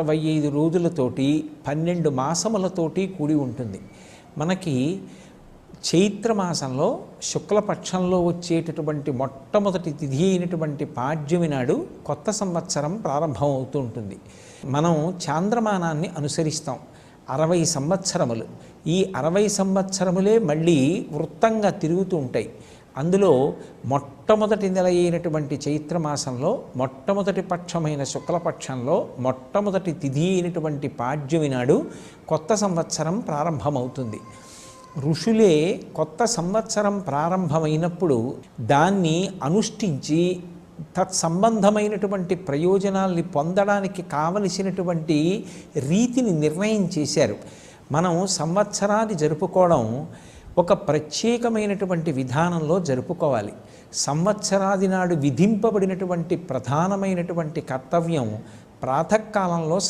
అరవై ఐదు రోజులతోటి పన్నెండు మాసములతోటి కూడి ఉంటుంది. మనకి చైత్రమాసంలో శుక్లపక్షంలో వచ్చేటటువంటి మొట్టమొదటి తిథి అయినటువంటి పాడ్యమి నాడు కొత్త సంవత్సరం ప్రారంభం అవుతూ ఉంటుంది. మనం చాంద్రమానాన్ని అనుసరిస్తాం. అరవై సంవత్సరములు. ఈ అరవై సంవత్సరములే మళ్ళీ వృత్తంగా తిరుగుతూ ఉంటాయి. అందులో మొట్టమొదటి నెల అయినటువంటి చైత్రమాసంలో మొట్టమొదటి పక్షమైన శుక్లపక్షంలో మొట్టమొదటి తిథి అయినటువంటి పాడ్యమి నాడు కొత్త సంవత్సరం ప్రారంభమవుతుంది. ఋషులే కొత్త సంవత్సరం ప్రారంభమైనప్పుడు దాన్ని అనుష్ఠించి తత్సంబంధమైనటువంటి ప్రయోజనాల్ని పొందడానికి కావలసినటువంటి రీతిని నిర్ణయం చేశారు. మనం సంవత్సరాన్ని జరుపుకోవడం ఒక ప్రత్యేకమైనటువంటి విధానంలో జరుపుకోవాలి. సంవత్సరాది నాడు విధింపబడినటువంటి ప్రధానమైనటువంటి కర్తవ్యం ప్రాతకాలంలో